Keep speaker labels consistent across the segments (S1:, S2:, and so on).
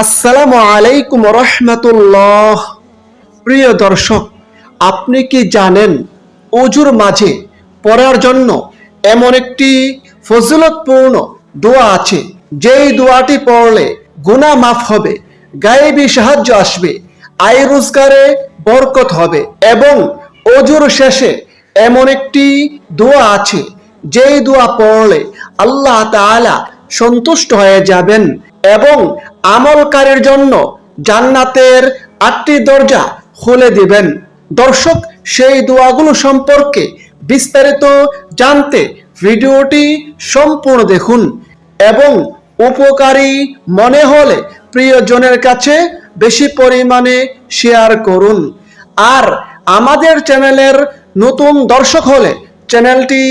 S1: আসসালামু আলাইকুম রহমতুল্লাহ। প্রিয় দর্শক, আপনি কি জানেন অজুর মাঝে পড়ার জন্য এমন একটি ফজিলতপূর্ণ দোয়া আছে? যেই দোয়াটি পড়লে গুনাহ মাফ হবে, গায়েবী সাহায্য আসবে, আয় রোজগারে বরকত হবে এবং অজুর শেষে এমন একটি দোয়া আছে, যেই দোয়া পড়লে আল্লাহ তাআলা সন্তুষ্ট হয়ে যাবেন। এবং আমলকারীর জন্য জান্নাতের আটটি দরজা খুলে দিবেন। দর্শক, সেই দোয়াগুলো সম্পর্কে বিস্তারিত জানতে ভিডিওটি সম্পূর্ণ দেখুন এবং উপকারী মনে হলে প্রিয়জনের কাছে বেশি পরিমাণে শেয়ার করুন। আর আমাদের চ্যানেলের নতুন দর্শক হলে চ্যানেলটি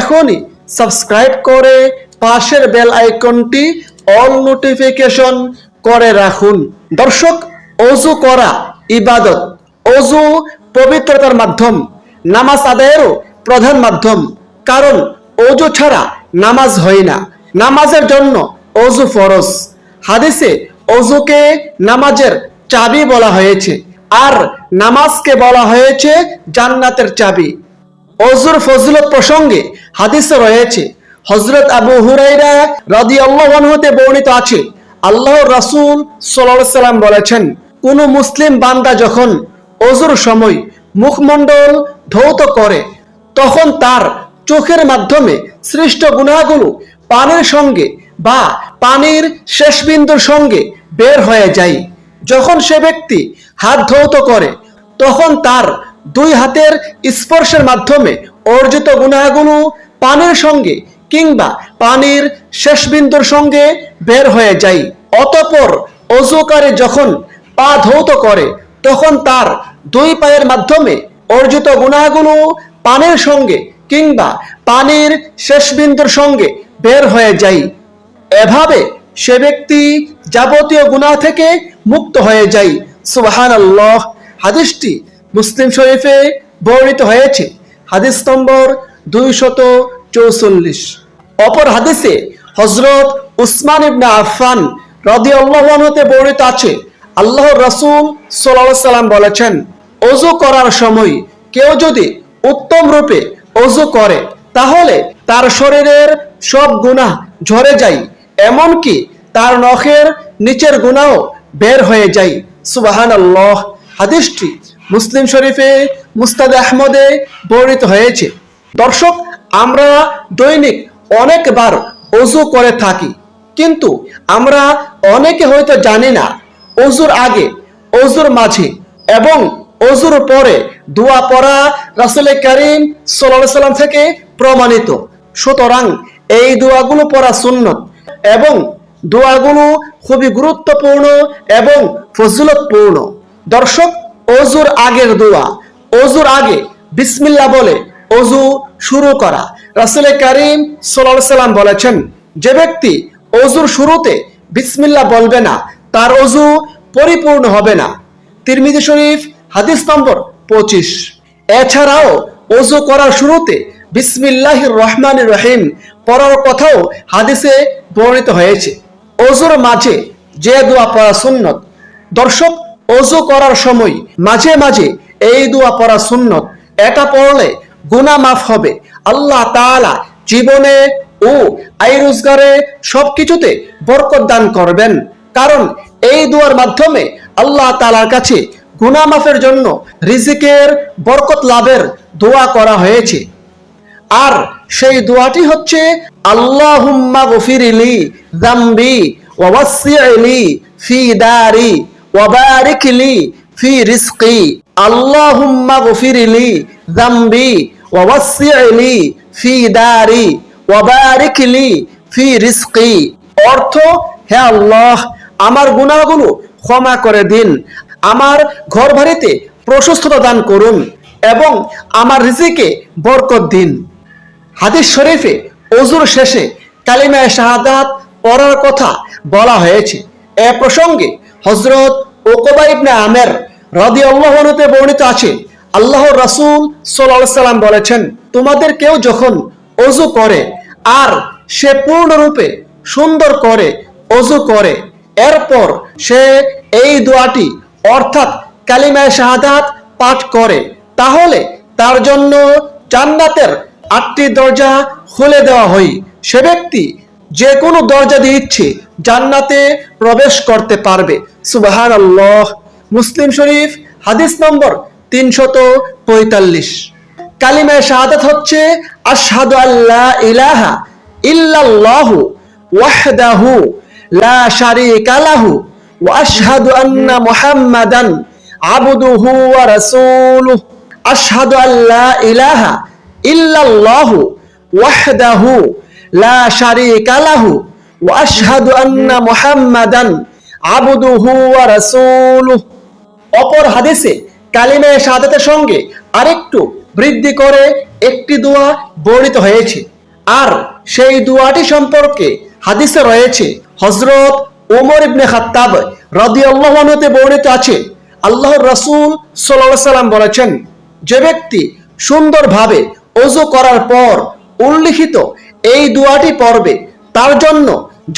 S1: এখনই সাবস্ক্রাইব করে পাশের বেল আইকনটি অল নোটিফিকেশন করে রাখুন। দর্শক, অজু করা ইবাদত, অজু পবিত্রতার মাধ্যম, নামাজ আদায়েরও প্রধান মাধ্যম। কারণ, অজু ছাড়া নামাজ হয় না। নামাজের জন্য অজু ফরজ। হাদিসে অজুকে নামাজের চাবি বলা হয়েছে। আর নামাজকে বলা হয়েছে জান্নাতের চাবি। অজুর ফজলত প্রসঙ্গে হাদিসে রয়েছে হজরত আবু হুরাইরা রাদি হতে বর্ণিত আছে। আল্লাহ রাসূল সাল্লাম বলেছেন, কোন মুসলিম বান্দা যখন অজুর সময় মুখমণ্ডল ধৌত করে, তখন তার চোখের মাধ্যমে সৃষ্ট গুণাগুলো পানির সঙ্গে বা পানির শেষ বিন্দুর সঙ্গে বের হয়ে যায়। যখন সে ব্যক্তি হাত ধৌত করে, তখন তার দুই হাতের স্পর্শের মাধ্যমে অর্জিত গুণাগুলো পানির সঙ্গে কিংবা পানির শেষ বিন্দুর সঙ্গে বের হয়ে যাই। অতপর অজুকারে যখন পা ধৌত করে, তখন তার দুই পায়ের মাধ্যমে অর্জিত গুণাগুলো পানির সঙ্গে কিংবা পানির শেষ বিন্দুর সঙ্গে বের হয়ে যাই। এভাবে সে ব্যক্তি যাবতীয় গুনাহ থেকে মুক্ত হয়ে যায় সুবাহান আল্লাহ হাদিসটি মুসলিম শরীফে বর্ণিত হয়েছে। হাদিস নম্বর দুইশত চৌচল্লিশ। অপর হাদিসে হজরত উসমান ইবনা আফফান রদি আল্লাহতে বর্ণিত আছে আল্লাহ রসুল সাল্লাহ সাল্লাম বলেছেন অজু করার সময় কেউ যদি উত্তম রূপে অজু করে, তাহলে তার শরীরের সব গুনাহ ঝরে যায়, এমনকি তার নখের নিচের গুনাও বের হয়ে যায়। সুবাহান আল্লাহ হাদিসটি মুসলিম শরীফে মুস্তাদ আহমদে বর্ণিত হয়েছে। দর্শক, আমরা দৈনিক অনেকবার অজু করে থাকি। কিন্তু আমরা অনেকে হয়তো জানি না, অজুর আগে, অজুর মাঝে এবং অজুর পরে দোয়া পড়া রাসুল করিম সাল্লাহ সাল্লাম থেকে প্রমাণিত। সুতরাং এই দোয়াগুলো পড়া সুন্নত এবং দোয়াগুলো খুবই গুরুত্বপূর্ণ এবং ফজিলতপূর্ণ। দর্শক, অজুর আগের দোয়া, অজুর আগে বিসমিল্লা বলে অজু শুরু করা রাসুল করিম সাল্লাহ সাল্লাম বলেছেন, যে ব্যক্তি অজুর শুরুতে বিসমিল্লা বলবে না, তার অজু পরিপূর্ণ হবে না। তিরমিজি শরীফ, হাদিস নম্বর পঁচিশ। এছাড়াও অজু করার শুরুতে বিসমিল্লাহ রহমান রহিম পড়ার কথাও হাদিসে বর্ণিত হয়েছে। অজুর মাঝে যে দোয়া পড়া সুন্নত, দর্শক, অজু করার সময় মাঝে মাঝে এই দোয়া পড়া সুন্নত, এটা পড়লে গুণা মাফ হবে আল্লাহ তাআলা জীবনে ও আই রোজগারে সবকিছুতে বরকত দান করবেন। কারণ এই দুয়ার মাধ্যমে আল্লাহ তাআলার কাছে গুনা মাফের জন্য রিজিকের বরকত লাভের দোয়া করা হয়েছে। আর সেই দোয়াটি হচ্ছে, আল্লাহুম্মা গফিরিলি জাম্বি ওয়াসিলি ফি দারি ওয়াবারিকলি ফি রিজকি। আল্লাহুম্মা গফিরিলি জাম্বি ওয়াসিলি ফি দারি ওয়াবারিকলি ফি রিজকি অর্থ, হে আল্লাহ, আমার গুনাহগুলো ক্ষমা করে দিন। আমার ঘর বাড়িতে প্রশস্ততা দান করুন এবং আমার রিজিকে বরকত দিন। হাদিস শরীফে অজুর শেষে কালিমায় শাহাদাত পড়ার কথা বলা হয়েছে। এ প্রসঙ্গে হজরত ওকবা ইবনে আমের রদি আল্লাহতে বর্ণিত আছে আল্লাহ রাসূল সাল্লাম বলেছেন, তোমাদের কেউ যখন অজু করে আর সে পূর্ণরূপে সুন্দর করে অজু করে, এরপর সে এই দোয়াটি অর্থাৎ কালিমায় শাহাদাত পাঠ করে, তাহলে তার জন্য জান্নাতের আটটি দরজা খুলে দেওয়া হয়। সে ব্যক্তি যে কোনো দরজা দিয়ে ইচ্ছে জান্নাতে প্রবেশ করতে পারবে। সুবাহান মুসলিম শরীফ, হাদিস নম্বর তিনশত পঁয়তাল্লিশ। কালিমায় শাহাদাত হচ্ছে, আশহাদু আল্লাহ ইলাহা ইল্লাল্লাহু ওয়াহদাহু লা শারীকা লাহু ওয়া আশহাদু আন্না মুহাম্মাদান আবদুহু ওয়া রাসূলুহু। আশহাদু আল্লা ইলাহা ইল্লাল্লাহু ওয়াহদাহু লা শারীকা লাহু ওয়া আশহাদু আন্না মুহাম্মাদান আবদুহু ওয়া রাসূলুহু। অপর হাদিসে কালিমে শাহাদাতের সঙ্গে আরেকটু বৃদ্ধি করে একটি দোয়া বর্ণিত হয়েছে। আর সেই দোয়াটি সম্পর্কে হাদিসে রয়েছে হজরত ওমর ইবনে খাত্তাব রাদিয়াল্লাহু আনহুতে বর্ণিত আছে আল্লাহ রসুল সাল্লাল্লাহু সাল্লাম বলেছেন, যে ব্যক্তি সুন্দরভাবে অজু করার পর উল্লিখিত এই দোয়াটি পড়বে, তার জন্য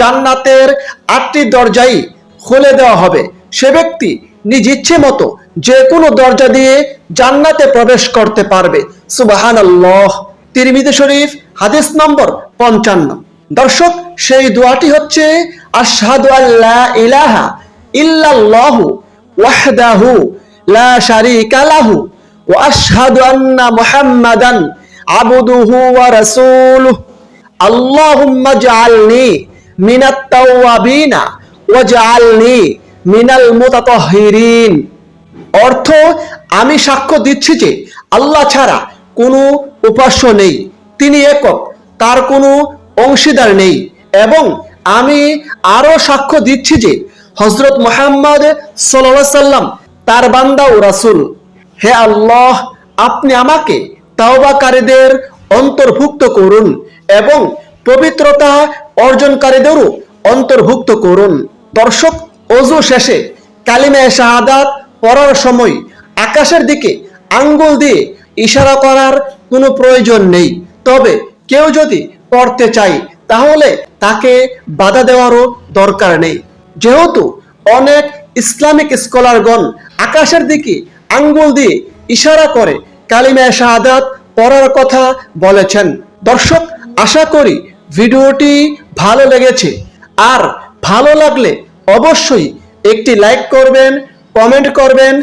S1: জান্নাতের আটটি দরজাই খুলে দেওয়া হবে। সে ব্যক্তি নিজ ইচ্ছে মতো যে কোনো দরজা দিয়ে জান্নাতে প্রবেশ করতে পারবে। সুবাহান আল্লাহ তিরমিদি শরীফ, হাদিস নম্বর পঞ্চান্ন। দর্শক, সেই দোয়াটি হচ্ছে, আশহাদু আল্লাহ ইলাহা ইল্লাল্লাহু ওয়াহদাহু লা শারীকা লাহু ওয়া আশহাদু আন্না মুহাম্মাদান আবদুহু ওয়া রাসূলুহু। আল্লাহুম্মা জাআলনি মিনাত তাওয়াবিনা ওয়াজআলনি মিনাল মুতাতাহহিরিন অর্থ, আমি সাক্ষ্য দিচ্ছি যে আল্লাহ ছাড়া কোনো উপাস্য নেই। তিনি একক, তার কোনো অংশীদার নেই। এবং আমি আরও সাক্ষ্য দিচ্ছি যে হজরত মোহাম্মদ সাল্লাম তার বান্দা ও রাসুল। হে আল্লাহ, আপনি আমাকে তাওবাকারীদের অন্তর্ভুক্ত করুন এবং পবিত্রতা অর্জনকারীদেরও অন্তর্ভুক্ত করুন। দর্শক অজু শেষে কালিমায় শাহাদাত পড়ার সময় আকাশের দিকে আঙ্গুল দিয়ে ইশারা করার কোনো প্রয়োজন নেই। তবে কেউ যদি পড়তে চায়, তাহলে তাকে বাধা দেওয়ারও দরকার নেই। যেহেতু অনেক ইসলামিক স্কলারগণ আকাশের দিকে আঙ্গুল দিয়ে ইশারা করে কালিমায় শাহাদাত পড়ার কথা বলেছেন। দর্শক, আশা করি ভিডিওটি ভালো লেগেছে। আর ভালো লাগলে অবশ্যই একটি লাইক করবেন কমেন্ট করবেন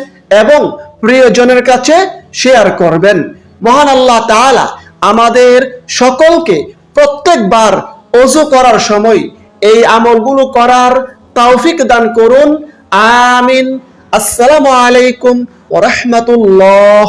S1: এবং প্রিয়জনের কাছে শেয়ার করবেন। মহান আল্লাহ তাআলা আমাদের সকলকে প্রত্যেকবার অজু করার সময় এই আমলগুলো করার তৌফিক দান করুন। আমিন। আসসালামু আলাইকুম ওয়া রাহমাতুল্লাহ।